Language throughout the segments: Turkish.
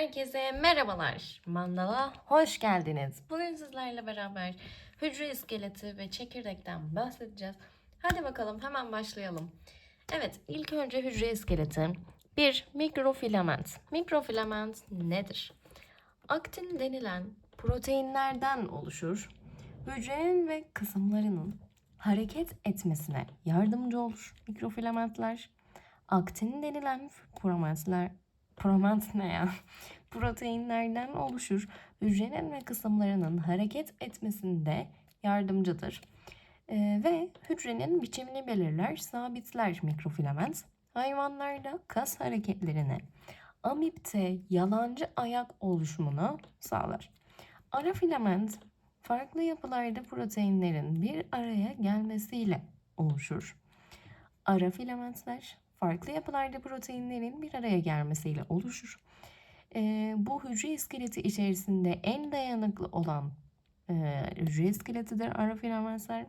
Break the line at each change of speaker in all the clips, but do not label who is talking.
Herkese merhabalar. Mandala hoş geldiniz. Bugün sizlerle beraber hücre iskeleti ve çekirdekten bahsedeceğiz. Hadi bakalım hemen başlayalım. Evet, ilk önce hücre iskeleti. Bir mikrofilament. Mikrofilament nedir? Aktin denilen proteinlerden oluşur. Hücrenin ve kısımlarının hareket etmesine yardımcı olur mikrofilamentler. Aktin denilen filamentler Promant ne ya? Proteinlerden oluşur. Hücrenin ve kısımlarının hareket etmesinde yardımcıdır. Ee, ve hücrenin biçimini belirler, sabitler mikrofilament. Hayvanlarda kas hareketlerini, amipte yalancı ayak oluşumunu sağlar. Ara filament farklı yapılarda proteinlerin bir araya gelmesiyle oluşur. Ara filamentler farklı yapılarda proteinlerin bir araya gelmesiyle oluşur. Ee, bu hücre iskeleti içerisinde en dayanıklı olan e, hücre iskeletidir ara.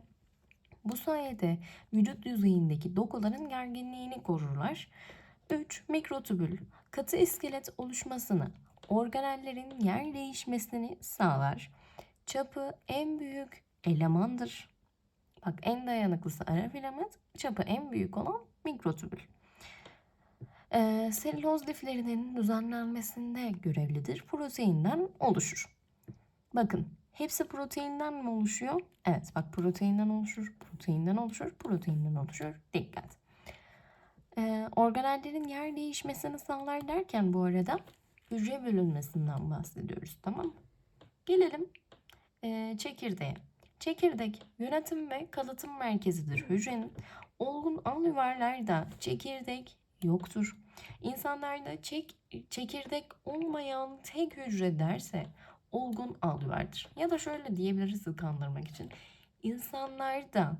Bu sayede vücut yüzeyindeki dokuların gerginliğini korurlar. 3. Mikrotübül katı iskelet oluşmasını, organellerin yer değişmesini sağlar. Çapı en büyük elemandır. Bak en dayanıklısı ara filament, çapı en büyük olan mikrotübül. Ee, selüloz liflerinin düzenlenmesinde görevlidir. Proteinden oluşur. Bakın hepsi proteinden mi oluşuyor? Evet bak proteinden oluşur, proteinden oluşur, proteinden oluşur. Dikkat. Ee, organellerin yer değişmesini sağlar derken bu arada hücre bölünmesinden bahsediyoruz tamam mı? Gelelim e, çekirdeğe. Çekirdek yönetim ve kalıtım merkezidir hücrenin. Olgun alüvarlarda çekirdek yoktur. İnsanlarda çek, çekirdek olmayan tek hücre derse olgun alüvardır. Ya da şöyle diyebiliriz kandırmak için. İnsanlarda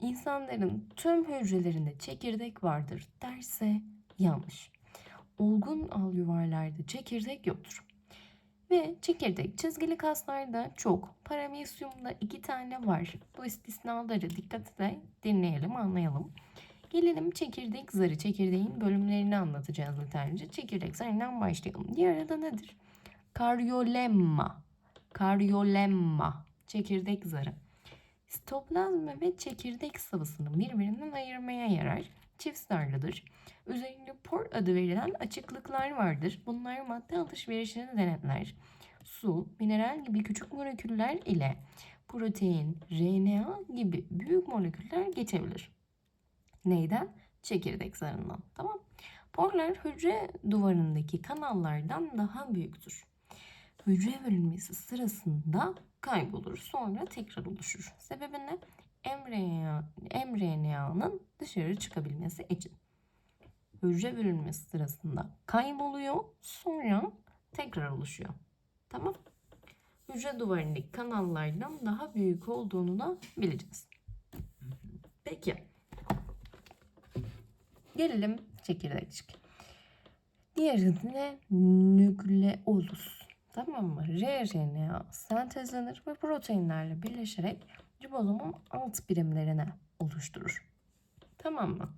insanların tüm hücrelerinde çekirdek vardır derse yanlış. Olgun alüvarlarda çekirdek yoktur. Ve çekirdek çizgili kaslarda çok, parameciumda iki tane var. Bu istisnaları dikkatle dinleyelim, anlayalım. Gelelim çekirdek zarı, çekirdeğin bölümlerini anlatacağız detaylıca. Çekirdek zarından başlayalım. Diğer adı nedir? Karyolemma. Karyolemma. Çekirdek zarı. Sitoplazma ve çekirdek sıvısını birbirinden ayırmaya yarar. Çift zarlıdır. Üzerinde por adı verilen açıklıklar vardır. Bunlar madde alışverişini denetler. Su, mineral gibi küçük moleküller ile protein, RNA gibi büyük moleküller geçebilir. Neyden? Çekirdek zarından. Tamam. Porlar hücre duvarındaki kanallardan daha büyüktür. Hücre bölünmesi sırasında kaybolur. Sonra tekrar oluşur. Sebebi ne? mRNA, mRNA'nın dışarı çıkabilmesi için. Hücre bölünmesi sırasında kayboluyor. Sonra tekrar oluşuyor. Tamam. Hücre duvarındaki kanallardan daha büyük olduğunu da bileceğiz. Peki. Gelelim çekirdekçik. Diğeri ne? Nükleolus. Tamam mı? rRNA sentezlenir ve proteinlerle birleşerek ribozomun alt birimlerine oluşturur. Tamam mı?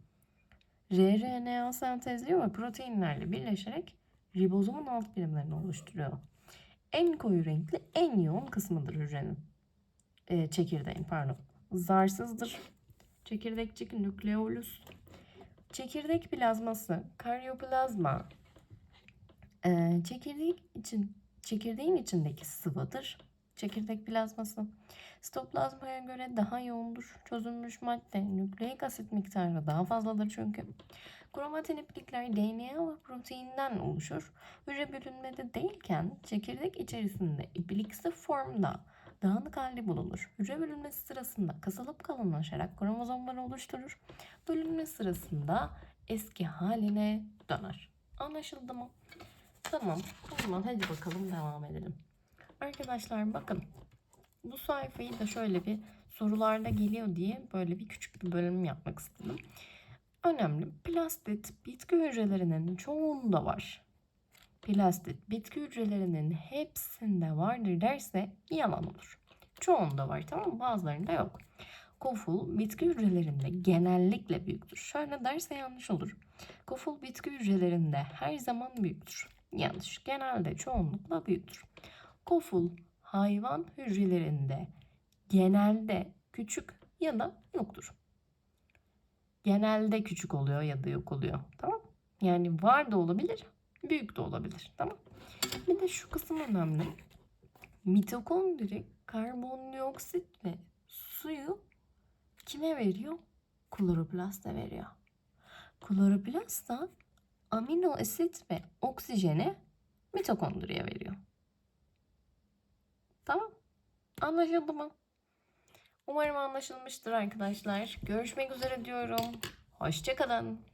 rRNA sentezliyor ve proteinlerle birleşerek ribozomun alt birimlerini oluşturuyor. En koyu renkli en yoğun kısmıdır hücrenin. Ee, çekirdeğin pardon. Zarsızdır. Çekirdekçik nükleolus. Çekirdek plazması, karyoplazma. Ee, çekirdek için çekirdeğin içindeki sıvıdır. Çekirdek plazması. Sitoplazmaya göre daha yoğundur. Çözülmüş madde nükleik asit miktarı daha fazladır çünkü. Kromatin iplikler DNA ve proteinden oluşur. Hücre bölünmede değilken çekirdek içerisinde ipliksi formda dağınık halde bulunur. Hücre bölünmesi sırasında kasılıp kalınlaşarak kromozomları oluşturur. Bölünme sırasında eski haline döner. Anlaşıldı mı? Tamam. O zaman hadi bakalım devam edelim. Arkadaşlar bakın. Bu sayfayı da şöyle bir sorularda geliyor diye böyle bir küçük bir bölüm yapmak istedim. Önemli. Plastit bitki hücrelerinin çoğunda var. Plastit bitki hücrelerinin hepsinde vardır derse yalan olur. Çoğunda var tamam? Bazılarında yok. Koful bitki hücrelerinde genellikle büyüktür. Şöyle derse yanlış olur. Koful bitki hücrelerinde her zaman büyüktür. Yanlış. Genelde çoğunlukla büyüktür. Koful hayvan hücrelerinde genelde küçük ya da yoktur. Genelde küçük oluyor ya da yok oluyor. Tamam? Yani var da olabilir, büyük de olabilir. Tamam? Bir de şu kısım önemli. Mitokondri karbondioksit ve suyu kime veriyor? Kloroplasta veriyor. Kloroplast da amino asit ve oksijeni mitokondriye veriyor. Tamam. Anlaşıldı mı? Umarım anlaşılmıştır arkadaşlar. Görüşmek üzere diyorum. Hoşçakalın.